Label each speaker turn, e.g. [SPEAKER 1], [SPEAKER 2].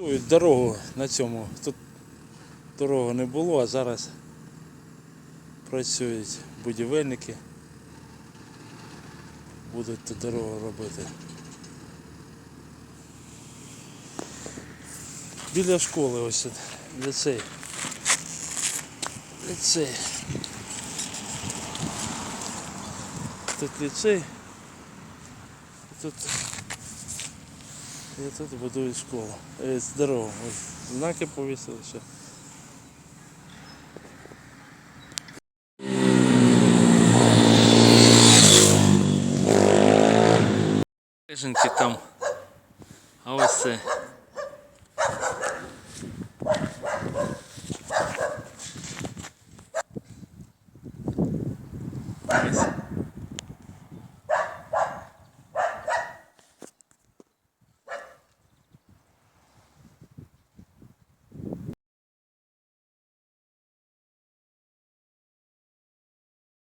[SPEAKER 1] Будують Дорогу на цьому. Тут дороги не було, а зараз працюють будівельники. Будуть ту дорогу робити. Біля школи ось тут, ліцей. Ліцей. Тут ліцей. Тут і тут будують школу. Е, здорово, Ось знаки повісили ще. Виженки там. А ось це. Ось.